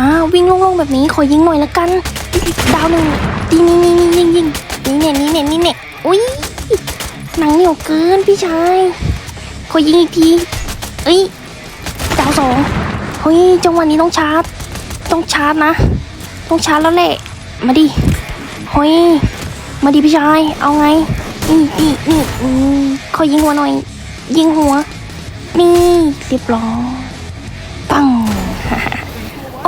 อ่าวิ่งโล่งๆแบบนี้ขอยิงหน่อยละกัน ดาวหนึ่งดีนี่นี่นี่ยิงยิงนี่เนี่ยนี่เนี่ยนี่เนี่ยอุ้ยหนังเหนียวเกินพี่ชาย ขอยิงอีกทีเอ้ยดาวสองเฮ้ยจังหวะนี้ต้องชาร์จ ต้องชาร์จนะ ต้องชาร์จแล้วแหละ มาดิเฮ้ยมาดิพี่ชาย เอาไงนี่นี่นี่ขอยิงหัวหน่อย ยิงหัว นี่เรียบร้อย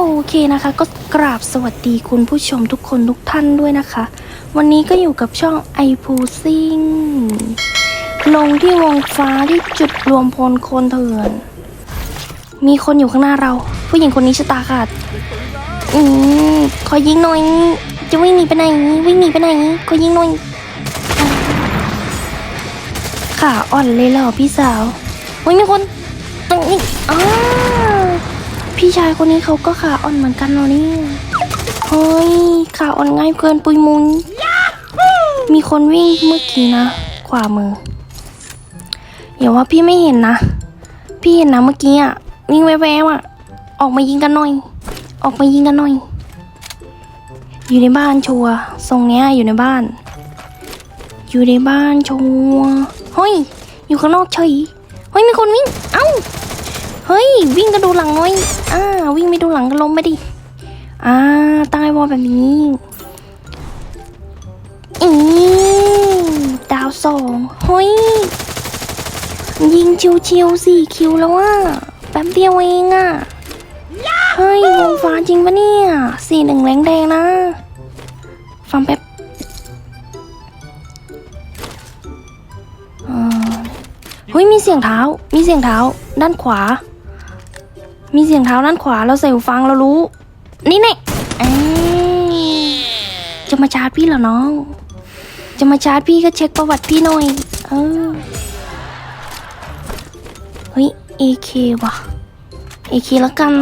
โอเคนะคะ ก็กราบสวัสดีคุณผู้ชมทุกคนทุกท่านด้วยนะคะ วันนี้ก็อยู่กับช่องไอพูซิงลงที่วงฟ้าที่จุดรวมพลคนเถื่อน มีคนอยู่ข้างหน้าเรา ผู้หญิงคนนี้ชะตาขาดอืมขอยิงหน่อย จะวิ่งหนีไปไหนวิ่งหนีไปไหนขอยิงหน่อยขาอ่อนเลยเหรอพี่สาวเฮ้ยมีคนตรงนี้อ้า พี่ชายคนนี้เขาก็ขาอ่อนเหมือนกันเนาะเนี่ยเฮ้ยขาอ่อนง่ายเกินปุยมุนมีคนวิ่งเมื่อกี้นะ ขวามืออย่าว่าพี่ไม่เห็นนะ พี่เห็นนะเมื่อกี้อะวิ่งแววๆอะ ออกมายิงกันหน่อย ออกมายิงกันหน่อย อยู่ในบ้านชัวร์ทรงเนี้ยอยู่ในบ้าน อยู่ในบ้านชัวร์เฮ้ยอยู่ข้างนอกเฉยเฮ้ยมีคนวิ่ง เอ้า เฮ้ย วิ่งกระดูหลังน่อยอ่าวิ่งไม่ดูหลังก็ล้มไปดิ อ่าตั้งไอ้วอลแบบนี้อีดาวสองเฮ้ย ยิงชิวๆสี่คิวแล้วอะแป๊บเดียวเองอะเฮ้ยวงฟ้าจริงปะเนี่ยสี่หนึ่งแรงแดงนะ ฟังแป๊บอ่าเฮ้ยมีเสียงเท้า มีเสียงเท้า ด้านขวา มีเสียงเท้าด้านขวาเราใส่หูฟังเรารู้ นี่แน่ยจะมาชาร์จพี่เหรอน้อง จะมาชาร์จพี่ก็เช็คประวัติพี่หน่อย เออ เฮ้ย AK ว่ะ AK แล้วกัน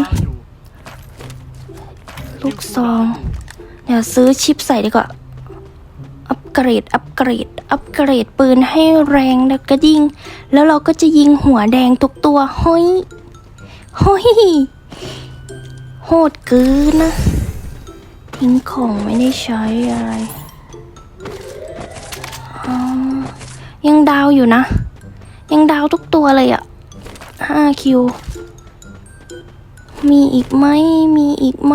ลูกซอง เดี๋ยวซื้อชิปใส่ดีกว่า อัปเกรด อัปเกรด อัปเกรดปืนให้แรงแล้วก็ยิง แล้วเราก็จะยิงหัวแดงทุกตัว เฮ้ย ฮ้ยโหดเกินนะ ทิ้งของไม่ได้ใช้อะไร ยังดาวอยู่นะ ยังดาวทุกตัวเลยอะห้าคิว มีอีกไหม มีอีกไหม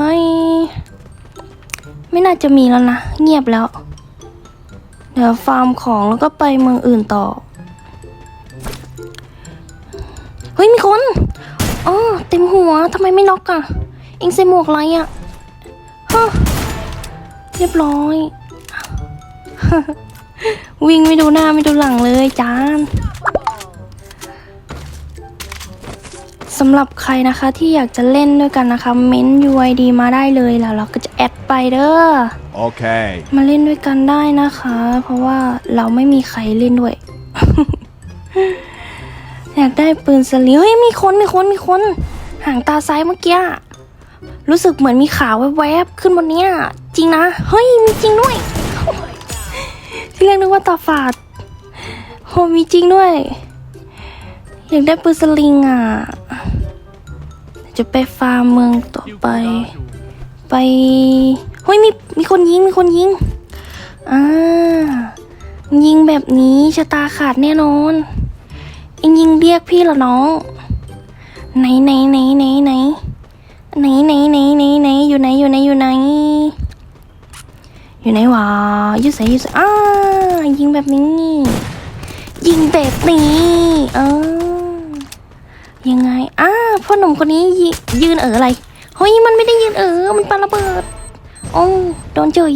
ไม่น่าจะมีแล้วนะ เงียบแล้ว เดี๋ยวฟาร์มของแล้วก็ไปเมืองอื่นต่อ เฮ้ย มีคน อ๋อเต็มหัวทำไมไม่น็อกอะเอ็งใส่หมวกอะไรอะฮะเรียบร้อย วิ่งไม่ดูหน้าไม่ดูหลังเลยจานสำหรับใครนะคะที่อยากจะเล่นด้วยกันนะคะ เม้น UID มาได้เลยแล้วเราก็จะแอดไปเด้อ Okay. มาเล่นด้วยกันได้นะคะ เพราะว่าเราไม่มีใครเล่นด้วย อยากได้ปืนสลิงเฮ้ยมีคนมีคนมีคน ห่างตาซ้ายเมื่อกี้รู้สึกเหมือนมีขาวแวบๆขึ้นบนเนี้ยจริงนะเฮ้ยมีจริงด้วยที่แรกนึกว่าตาฝาดโหมีจริงด้วย อยากได้ปืนสลิงอะ จะไปฟาร์มเมืองต่อไป ไปเฮ้ยมีมีคนยิงมีคนยิงอ่ายิงแบบนี้ชะตาขาดแน่นอน อ็งยิงเรียกพี่เหรอน้อง ไหนไหนไหนไหนไหนไหนไหนไหนไหนไหนอยู่ไหนอยู่ไหนอยู่ไหน อยู่ไหนวะยูใส่อยูใส่อ้ายิงแบบนี้ ยิงแบบนี้เออยังไงอ้าพ่อหนุ่มคนนี้ยยืนเอออะไรเฮ้ยมันไม่ได้ยืนเออมันปาระเบิดโอ้โดนเจย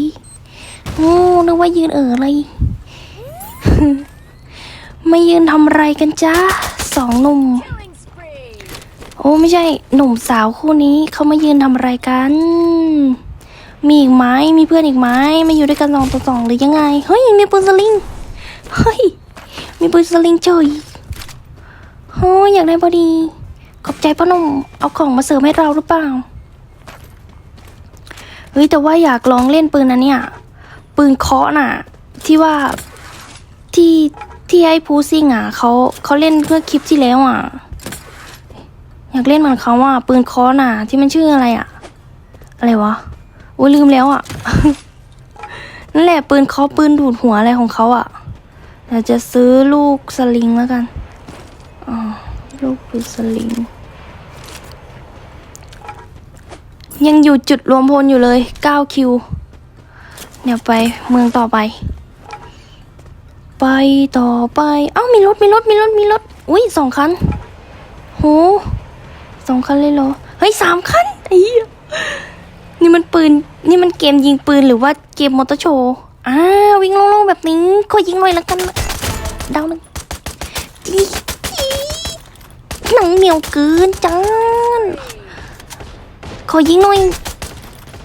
โอ้นึกว่ายืนเอออะไร ไม่ยืนทำอะไรกันจ้าสองหนุ่ม โอ้ไม่ใช่หนุ่มสาวคู่นี้เขามายืนทำอะไรกัน มีอีกไหมมีเพื่อนอีกไหมมาอยู่ด้วยกันสองต่อสองหรือยังไง เฮ้ยมีปืนสลิงเฮ้ยมีปืนสลิงเจยโอ้ยอยากได้พอดี ขอบใจพ่อหนุ่มเอาของมาเสริมให้เราหรือเปล่าเฮ้ยแต่ว่าอยากลองเล่นปืนนะเนี่ย ปืนเคาะน่ะ ที่ว่าที่ ที่ไอ้พูซิงอะเขาเขาเล่นเมื่อคลิปที่แล้วอะ อยากเล่นเหมือนเขาอะปืนคาะน่ะ ที่มันชื่ออะไรอะ อะไรวะโอ้ยลืมแล้วอะ นั่นแหละปืนเขาปืนดูดหัวอะไรของเขาอะเดี๋ยวจะซื้อลูกสลิงแล้วกันอ๋อลูกปืนสลิง ยังอยู่จุดรวมพลอยู่เลย 9 คิว เดี๋ยวไปเมืองต่อไป ไปต่อไป เอ้ามีรถมีรถมีรถมีรถ อุ้ยสองคัน โหสองคันเลยเหรอ เฮ้ยสามคันไอ้เหี้ยนี่มันปืน นี่มันเกมยิงปืนหรือว่าเกมมอเตอร์โชว์อ่าวิ่งโล่งๆแบบนี้ขอยิงหน่อยละกันดาวนึงหนังเหนียวเกินจังขอยิงหน่อย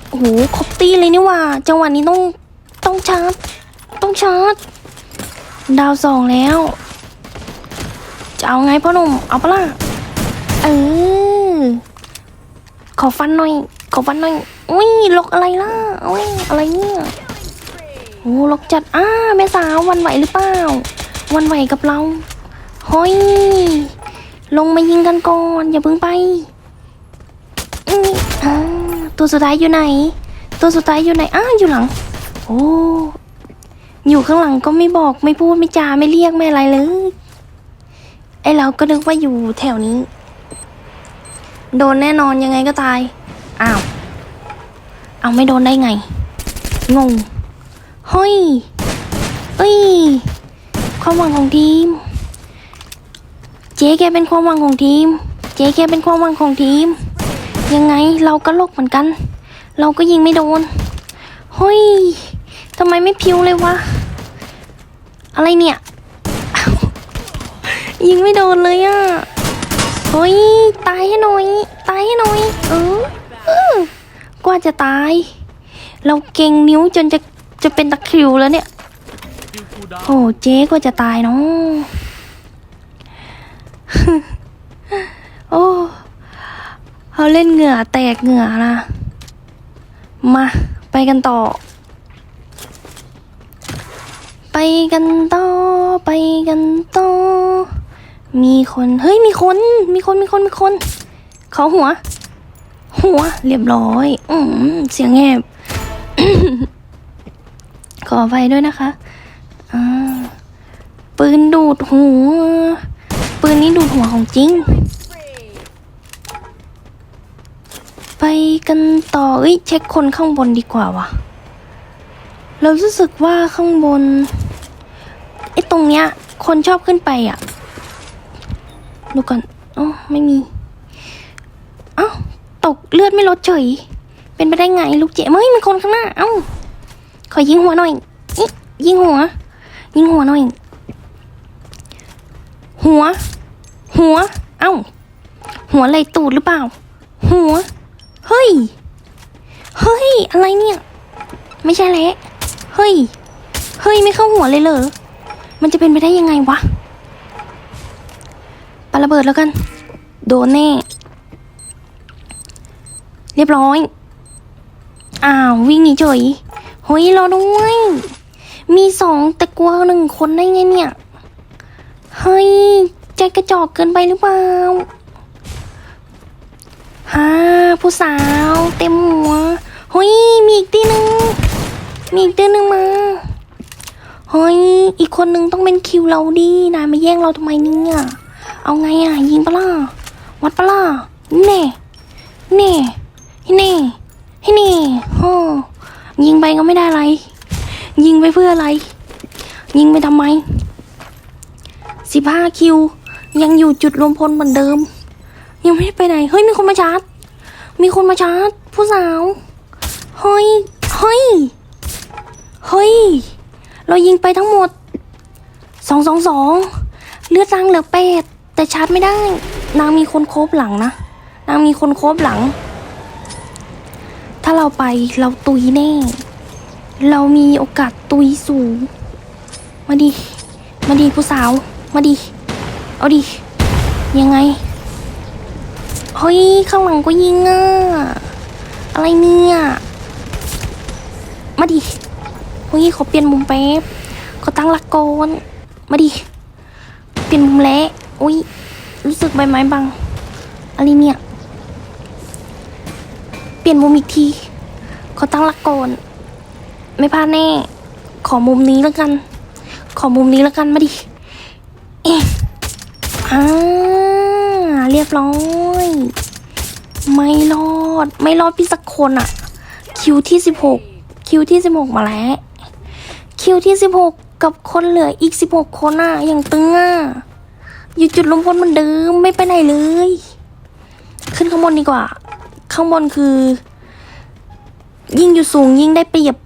โอ้โหครบตีเลยนี่ว่า จังหวะนี้ต้องต้องชาร์จ ต้องชาร์จ ดาวสองแล้ว จะเอาไงพ่อหนุ่ม เอาปะล่ะ เออ ขอฟันหน่อย ขอฟันหน่อย อุ้ยล็อกอะไรล่ะอุ้ยอะไรเนี่ยโอ้ล็อกจัด อ้าแม่สาววันไหวหรือเปล่า วันไหวกับเราเฮ้ยลงมายิงกันก่อน อย่าเพิ่งไปตัวสุดท้ายอยู่ไหน ตัวสุดท้ายอยู่ไหน อ้าอยู่หลัง โอ้ อยู่ข้างหลังก็ไม่บอกไม่พูดไม่จาไม่เรียกไม่อะไรเลย ไอเราก็นึกว่าอยู่แถวนี้ โดนแน่นอนยังไงก็ตาย อ้าว เอาไม่โดนได้ไง งงเฮ้ยเอ้ย ความหวังของทีม เจ๊แกเป็นความหวังของทีม เจ๊แกเป็นความหวังของทีม ยังไงเราก็ลกเหมือนกัน เราก็ยิงไม่โดนเฮ้ย ทำไมไม่พิวเลยวะ อะไรเนี่ย ยิงไม่โดนเลยอะเฮ้ยตายให้หน่อย ตายให้หน่อย เออเออกว่าจะตาย เราเก่งนิ้วจนจะจะเป็นตะคริวแล้วเนี่ย โอ้เจ๊กว่าจะตายเนาะโอ้เขาเล่นเหงื่อแตกเหงื่อนะ มา ไปกันต่อ ไปกันต่อไปกันต่อมีคนเฮ้ยมีคน มีคนมีคนมีคนเขาหัว หัว เรียบร้อย อืมเสียงแหบขออภัยด้วยนะคะอ่าปืนดูดหัว ปืนนี้ดูดหัวของจริง ไปกันต่อเอ้ยเช็คคนข้างบนดีกว่าวะเรารู้สึกว่าข้างบน ไอ้ตรงเนี้ย คนชอบขึ้นไปอะ ดูก่อนอ๋อไม่มีเอ้าตกเลือดไม่ลดเฉย เป็นไปได้ไงลูกเจ๊เฮ้ยมันคนข้างหน้า เอ้า ขอยิงหัวหน่อยอิยิงหัว ยิงหัวหน่อย หัว หัว เอ้า หัวไหลตูดหรือเปล่า หัว เฮ้ย เฮ้ย อะไรเนี่ย ไม่ใช่แล้ว เฮ้ย เฮ้ย ไม่เข้าหัวเลยเหรอ มันจะเป็นไปได้ยังไงวะปาระเบิดแล้วกัน โดนแน่ เรียบร้อย อ้าว วิ่งหนีเฉยเฮ้ยรอด้วย มีสองแต่กลัวหนึ่งคนได้ไงเนี่ย เฮ้ย ใจกระจอกเกินไปหรือเปล่าฮ่าผู้สาวเต็มหัวเฮ้ย มีอีกตีหนึ่งมีอีกตีหนึ่งมา เฮ้ย อีกคนนึงต้องเป็นคิวเราดินายมาแย่งเราทำไมเนี่ยเอาไงอะ ยิงปะล่ะ วัดปะล่ะแน่แน่ให้แน่ให้แน่ฮ่อยิงไปก็ไม่ได้อะไร ยิงไปเพื่ออะไร ยิงไปทำไมสิบห้าคิว ยังอยู่จุดรวมพลเหมือนเดิม ยังไม่ได้ไปไหน เฮ้ย มีคนมาชาร์จ มีคนมาชาร์จ ผู้สาว เฮ้ย เฮ้ย เฮ้ย เรายิงไปทั้งหมดสองสองสองเลือดนางเหลือแปดแต่ชาร์จไม่ได้ นางมีคนโคบหลังนะ นางมีคนโคบหลัง ถ้าเราไปเราตุยแน่ เรามีโอกาสตุยสูง มาดิ มาดิผู้สาว มาดิ เอาดิ ยังไง เฮ้ย ข้างหลังก็ยิงอะ อะไรเนี่ย มาดิ เฮ้ยเขอเปลี่ยนมุมแป๊บขอตั้งหลักก่อนมาดิ เปลี่ยนมุมแล้วอุ้ยรู้สึกใบไม้บังอะไรเนี่ย เปลี่ยนมุมอีกทีเขอตั้งหลักก่อนไม่พลาดแน่ ขอมุมนี้แล้วกัน ขอมุมนี้แล้วกันมาดิ เอ๊ะอ่าเรียบร้อย ไม่รอด ไม่รอดพี่สักคนอะคิวที่สิบหกคิวที่สิบหกมาแล้ว คิวที่สิบหกกับคนเหลืออีกสิบหกคนอะอย่างตึงอะอยู่จุดลมพลเหมือนเดิมไม่ไปไหนเลย ขึ้นข้างบนดีกว่า ข้างบนคือ ยิ่งอยู่สูงยิ่งได้เปรียบ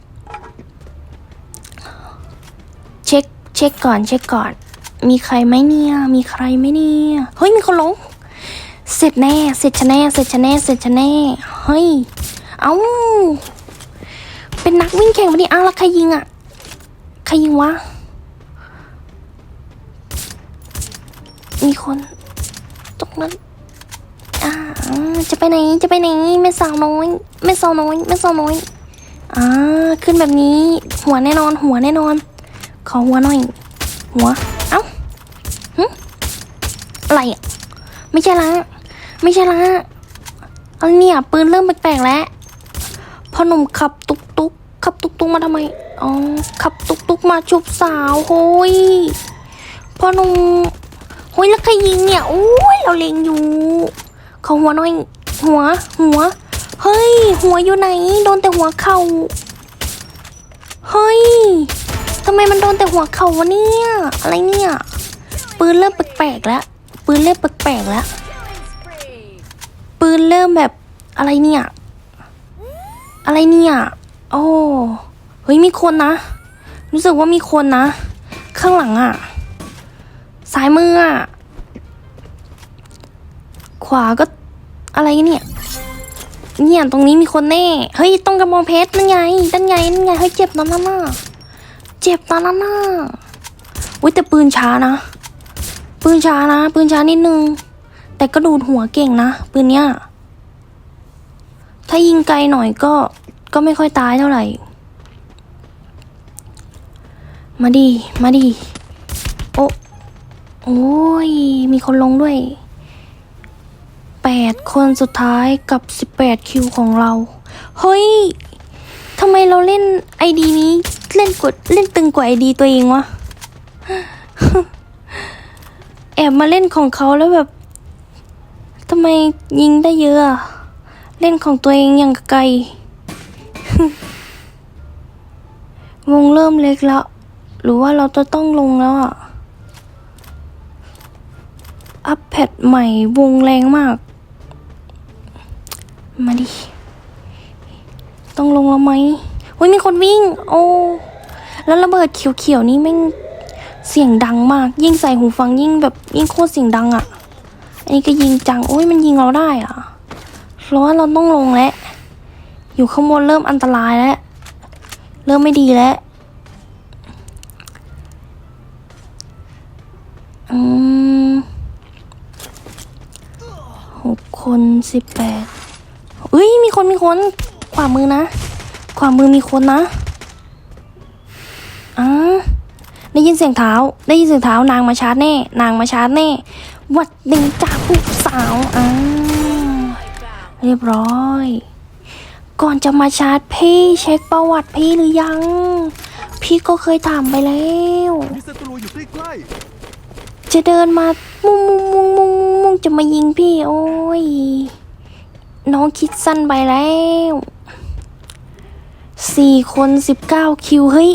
เช็คเช็คก่อนเช็คก่อน มีใครไหมเนี่ย มีใครไหมเนี่ย เฮ้ยมีคนลง เสร็จแน่ เสร็จชะแน่เสร็จชะแน่เสร็จชะแน่เฮ้ย เอ้า เป็นนักวิ่งแข่งปะเนี่ยอ้าวแล้วใครยิงอะ ใครยิงวะ มีคนตรงนั้นอ่าจะไปไหน จะไปไหนแม่สาวน้อยแม่สาวน้อยแม่สาวน้อยอ่าขึ้นแบบนี้ หัวแน่นอน หัวแน่นอน ขอหัวหน่อย หัว เอ้าหึอะไรอะ ไม่ใช่ละไม่ใช่ละอันเนี่ย ปืนเริ่มแปลกๆแล้วพ่อหนุ่มขับตุกตุก ขับตุกตุกมาทำไม อ๋อ ขับตุกตุกมาชุบสาวโฮ้ยพ่อหนุ่มโฮ้ยแล้วใครยิงเนี่ย โอ้ย เราเล็งอยู่ เขอหัวหน่อย หัว หัว เฮ้ย หัวอยู่ไหน โดนแต่หัวเข่า เฮ้ย ทำไมมันโดนแต่หัวเข่าวะเนี่ย อะไรเนี่ย ปืนเริ่มแปลกๆแล้ว ปืนเริ่มแปลกๆแล้ว ปืนเริ่มแบบอะไรเนี่ย อะไรเนี่ย โอ้เฮ้ยมีคนนะ รู้สึกว่ามีคนนะ ข้างหลังอะซ้ายมืออะขวาก็อะไรเนี่ย เนี่ยตรงนี้มีคนแน่ เฮ้ยตรงกระบองเพชรนั่นไงนั่นไงนั่นไงเฮ้ยเจ็บนั่นน่ะเจ็บตอนนั้นน่ะอุ้ยแต่ปืนช้านะ ปืนช้านะ ปืนช้านิดนึง แต่ก็ดูดหัวเก่งนะ ปืนเนี้ยถ้ายิงไกลหน่อยก็ ก็ไม่ค่อยตายเท่าไหร่ มาดี มาดี โอ้ โอ้ย มีคนลงด้วยแปดคนสุดท้ายกับสิบแปดคิวของเรา เฮ้ย ทำไมเราเล่นไอดีนี้ เล่นกดเล่นตึงกว่าไอดีตัวเองวะ แอบมาเล่นของเขาแล้วแบบ ทำไมยิงได้เยอะอะเล่นของตัวเองอย่างไกล วงเริ่มเล็กแล้ว หรือว่าเราจะต้องลงแล้วอะอัพแพดใหม่วงแรงมาก มาดิ ต้องลงแล้วไหมเฮ้ยมีคนวิ่ง โอ้แล้วระเบิดเขียวๆนี่แม่งเสียงดังมาก ยิ่งใส่หูฟังยิ่งแบบยิ่งโคตรเสียงดังอะ่ะ อันนี้ก็ยิงจัง โอ้ยมันยิงเราได้อะเพราะว่าเราต้องลงแล้ว อยู่ข้างบนเริ่มอันตรายแล้ว เริ่มไม่ดีแล้ว อืมหกคนสิบแปดเอ้ย มีคนมีคน ขวามือนะ ขวามือมีคนนะอ่าได้ยินเสียงเท้า ได้ยินเสียงเท้านางมาชาร์จแน่ นางมาชาร์จแน่ วัดดีจ้าผู้สาวอ่าเรียบร้อย ก่อนจะมาชาร์จพี่เช็คประวัติพี่หรือยัง พี่ก็เคยถามไปแล้วมีศัตรูอยู่ใกล้จะเดินมามุงมุงมุงมุงมุงมุงจะมายิงพี่ โอ้ย น้องคิดสั้นไปแล้วสี่คนสิบเก้าคิว เฮ้ย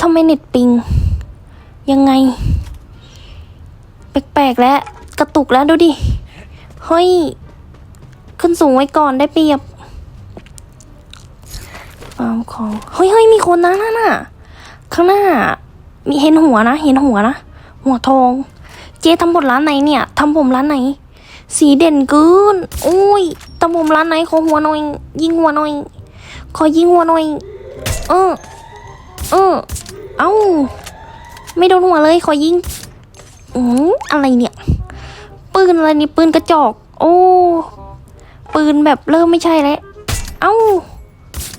ทำไมเน็ตปิง ยังไง แปลกๆแล้ว กระตุกแล้วดูดิ เฮ้ย ขึ้นสูงไว้ก่อนได้เปรียบเอาของเฮ้ยเฮ้ยมีคนนะนั่นน่ะ ข้างหน้า มีเห็นหัวนะ เห็นหัวนะ หัวทอง เจ๊ทำบทร้านไหนเนี่ยทำผมร้านไหน สีเด่นเกินโอ้ยทำผมร้านไหนขอหัวหน่อย ยิงหัวหน่อย ขอยิงหัวหน่อย เออ เออ เอ้า ไม่โดนหัวเลย ขอยิง อืมอะไรเนี่ย ปืนอะไรนี่ปืนกระจอก โอ้ ปืนแบบเริ่มไม่ใช่แล้ว เอ้า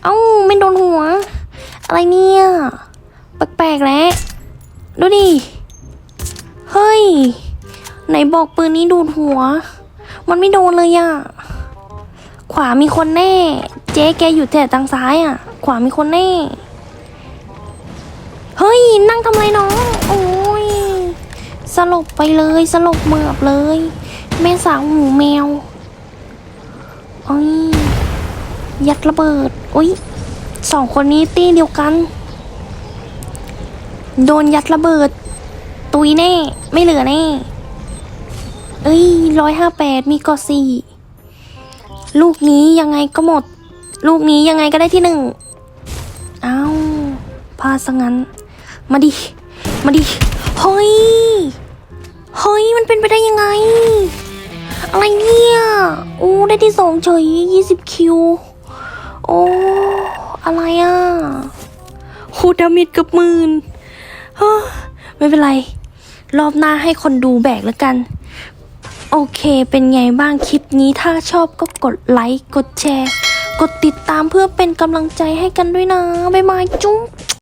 เอ้าไม่โดนหัว อะไรเนี่ย แปลกๆแล้ว ดูดิ เฮ้ย ไหนบอกปืนนี้ดูดหัว มันไม่โดนเลยอะขวามีคนแน่ เจ๊แกอยู่แต่ทางซ้ายอะขวามีคนแน่ เฮ้ย นั่งทำไรน้อง โอ้ย สลบไปเลย สลบเมือบเลย แม่สาวหมูแมว อ้ยยัดระเบิดอุ้ยสองคนนี้ตีเดียวกัน โดนยัดระเบิด ตุยแน่ ไม่เหลือแน่ เอ้ยร้อยห้าแปดมีกอสี่ลูกนี้ยังไงก็หมด ลูกนี้ยังไงก็ได้ที่หนึ่งเอ้าพาซะงั้น มาดิ มาดิเฮ้ยเฮ้ยมันเป็นไปได้ยังไง อะไรเนี่ยโอ้ได้ที่สองเฉยยี่สิบคิว โอ้ อะไรอะโหดามิดกับหมื่นฮ้อไม่เป็นไร รอบหน้าให้คนดูแบกแล้วกัน โอเคเป็นไงบ้างคลิปนี้ถ้าชอบก็กดไลค์ กดแชร์ กดติดตามเพื่อเป็นกำลังใจให้กันด้วยนะ บ๊ายบายจุ๊บ